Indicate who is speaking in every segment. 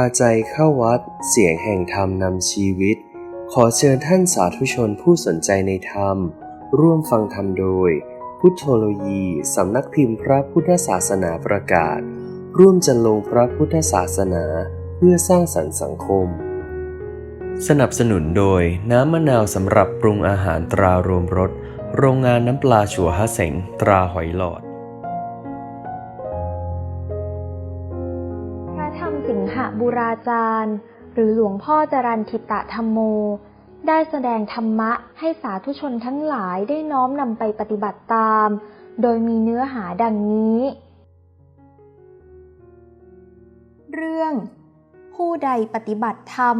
Speaker 1: าใจเข้าวัด เสียงแห่งธรรมนำชีวิต ขอเชิญท่านสาธุชนผู้สนใจในธรรม ร่วมฟังธรรมโดย พุทธโลยีสำนักพิมพ์พระพุทธศาสนาประกาศ ร่วมจันลงพระพุทธศาสนาเพื่อสร้างสรรค์สังคม สนับสนุนโดยน้ำมะนาวสำหรับปรุงอาหารตรารวมรสโรงงานน้ำปลาชัวฮะเสงตราหอยหลอด
Speaker 2: มสิงหบุราจารย์ หรือหลวงพ่อจรันทิตะธรรมโม ได้แสดงธรรมะให้สาธุชนทั้งหลายได้น้อมนำไปปฏิบัติตาม โดยมีเนื้อหาดังนี้ เรื่อง ผู้ใดปฏิบัติธรรม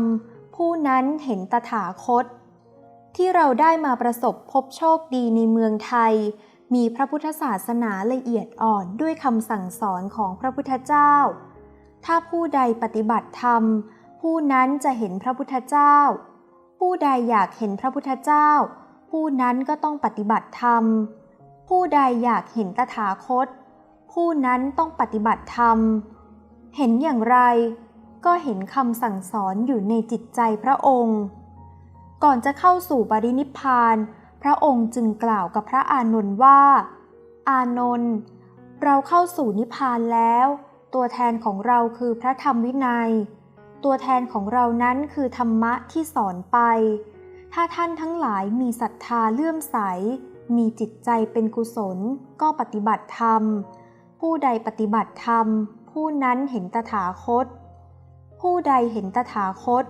Speaker 2: ผู้นั้นเห็นตถาคต ที่เราได้มาประสบพบโชคดีในเมืองไทยมีพระพุทธศาสนาละเอียดอ่อนด้วยคำสั่งสอนของพระพุทธเจ้า ถ้าผู้ใดปฏิบัติธรรม ผู้นั้นจะเห็นพระพุทธเจ้า ผู้ใดอยากเห็นพระพุทธเจ้า ผู้นั้นก็ต้องปฏิบัติธรรม ผู้ใดอยากเห็นตถาคต ผู้นั้นต้องปฏิบัติธรรม เห็นอย่างไร ก็เห็นคำสั่งสอนอยู่ในจิตใจพระองค์ ก่อนจะเข้าสู่ปรินิพานพระองค์จึงกล่าวกับพระอานนท์ว่า อานนท์เราเข้าสู่นิพพานแล้ว ตัวแทนของเราคือพระธรรมวินัย ตัวแทนของเรานั้นคือธรรมะที่สอนไป ถ้าท่านทั้งหลายมีศรัทธาเลื่อมใส มีจิตใจเป็นกุศล ก็ปฏิบัติธรรม ผู้ใดปฏิบัติธรรม ผู้นั้นเห็นตถาคต ผู้ใดเห็นตถาคต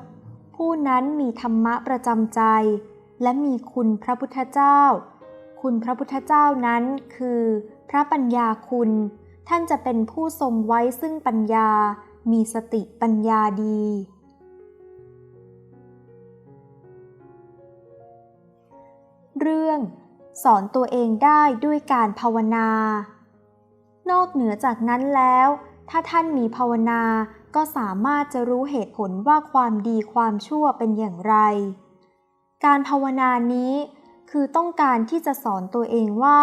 Speaker 2: ผู้นั้นมีธรรมะประจำใจ และมีคุณพระพุทธเจ้า คุณพระพุทธเจ้านั้นคือ พระปัญญาคุณ ท่านจะเป็นผู้ทรงไว้ซึ่งปัญญา มีสติปัญญาดี เรื่อง สอนตัวเองได้ด้วยการภาวนา นอกเหนือจากนั้นแล้ว ถ้าท่านมีภาวนาก็สามารถจะรู้เหตุผลว่าความดีความชั่วเป็นอย่างไร การภาวนานี้คือต้องการที่จะสอนตัวเองว่า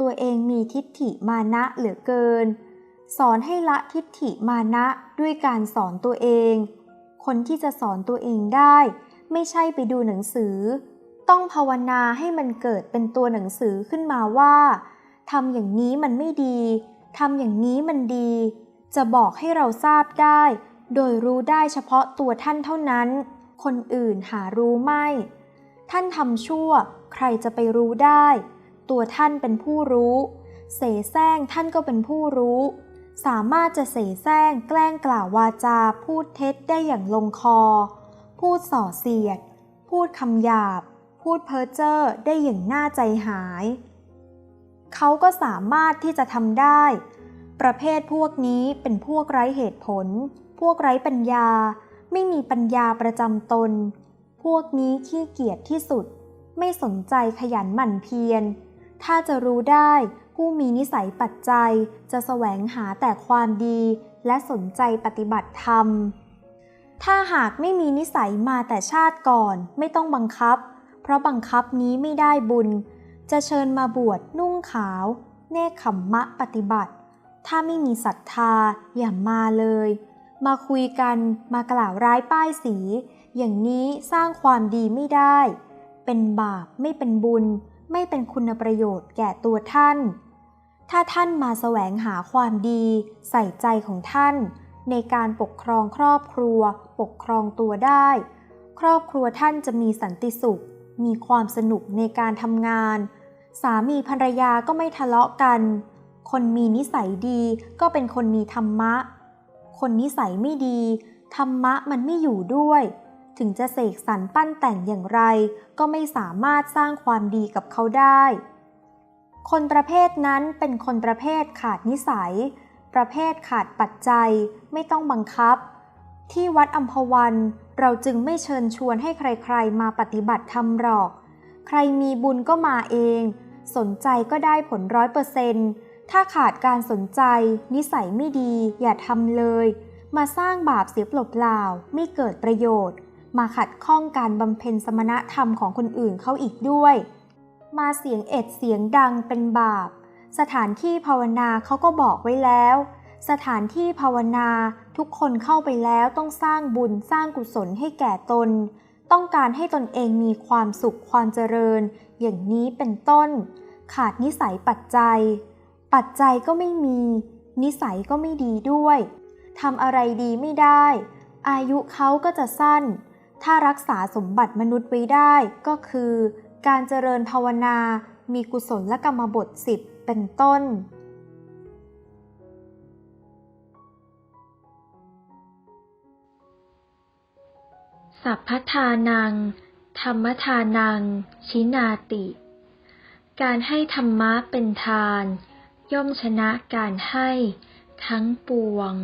Speaker 2: ตัวเองมีทิฏฐิมานะเหลือเกิน สอนให้ละทิฏฐิมานะด้วยการสอนตัวเอง คนที่จะสอนตัวเองได้ ไม่ใช่ไปดูหนังสือ ต้องภาวนาให้มันเกิดเป็นตัวหนังสือขึ้นมาว่าทำอย่างนี้มันไม่ดีทำอย่างนี้มันดี จะบอกให้เราทราบได้ โดยรู้ได้เฉพาะตัวท่านเท่านั้น คนอื่นหารู้ไม่ ท่านทำชั่ว ใครจะไปรู้ได้ ตัวท่านเป็นผู้รู้ เสแสร้งท่านก็เป็นผู้รู้ สามารถจะเสแสร้งแกล้งกล่าววาจาพูดเท็จได้อย่างลงคอ พูดส่อเสียด พูดคำหยาบ พูดเพ้อเจ้อได้อย่างน่าใจหาย เขาก็สามารถที่จะทำได้ ประเภทพวกนี้เป็นพวกไร้เหตุผล พวกไร้ปัญญา ไม่มีปัญญาประจำตน พวกนี้ขี้เกียจที่สุดไม่สนใจขยันหมั่นเพียร ถ้าจะรู้ได้ ผู้มีนิสัยปัจจัยจะแสวงหาแต่ความดีและสนใจปฏิบัติธรรม ถ้าหากไม่มีนิสัยมาแต่ชาติก่อนไม่ต้องบังคับ เพราะบังคับนี้ไม่ได้บุญ จะเชิญมาบวชนุ่งขาว เนคขมมะปฏิบัติ ถ้าไม่มีศรัทธาอย่ามาเลย มาคุยกันมากล่าวร้ายป้ายสี อย่างนี้สร้างความดีไม่ได้ เป็นบาปไม่เป็นบุญ ไม่เป็นคุณประโยชน์แก่ตัวท่าน ถ้าท่านมาแสวงหาความดีใส่ใจของท่าน ในการปกครองครอบครัว ปกครองตัวได้ ครอบครัวท่านจะมีสันติสุข มีความสนุกในการทำงาน สามีภรรยาก็ไม่ทะเลาะกัน คนมีนิสัยดีก็เป็นคนมีธรรมะ คนนิสัยไม่ดี ธรรมะมันไม่อยู่ด้วย ถึงจะเสกสรรปั้นแต่งอย่างไร ก็ไม่สามารถสร้างความดีกับเขาได้ คนประเภทนั้นเป็นคนประเภทขาดนิสัย ประเภทขาดปัจจัย ไม่ต้องบังคับ ที่วัดอัมพวันเราจึงไม่เชิญชวนให้ใครๆ มาปฏิบัติธรรมหรอก ใครมีบุญก็มาเอง สนใจก็ได้ผลร้อยเปอร์เซนต์ถ้าขาดการสนใจ นิสัยไม่ดี อย่าทำเลย มาสร้างบาปเสียเปล่าๆไม่เกิดประโยชน์ มาขัดข้องการบำเพ็ญสมณธรรมของคนอื่นเขาอีกด้วย มาเสียงเอ็ดเสียงดังเป็นบาป สถานที่ภาวนาเขาก็บอกไว้แล้ว สถานที่ภาวนาทุกคนเข้าไปแล้วต้องสร้างบุญสร้างกุศลให้แก่ตน ต้องการให้ตนเองมีความสุขความเจริญ อย่างนี้เป็นต้น ขาดนิสัยปัจจัย ปัจจัยก็ไม่มี นิสัยก็ไม่ดีด้วยทำอะไรดีไม่ได้ อายุเขาก็จะสั้น ถ้ารักษาสมบัติมนุษย์ไว้ได้ก็คือ การเจริญภาวนา มีกุศลและกรรมบทสิบเป็นต้น
Speaker 3: สัพพทานัง ธรรมทานัง ชินาติ การให้ธรรมะเป็นทาน ย่อมชนะการให้ทั้งปวง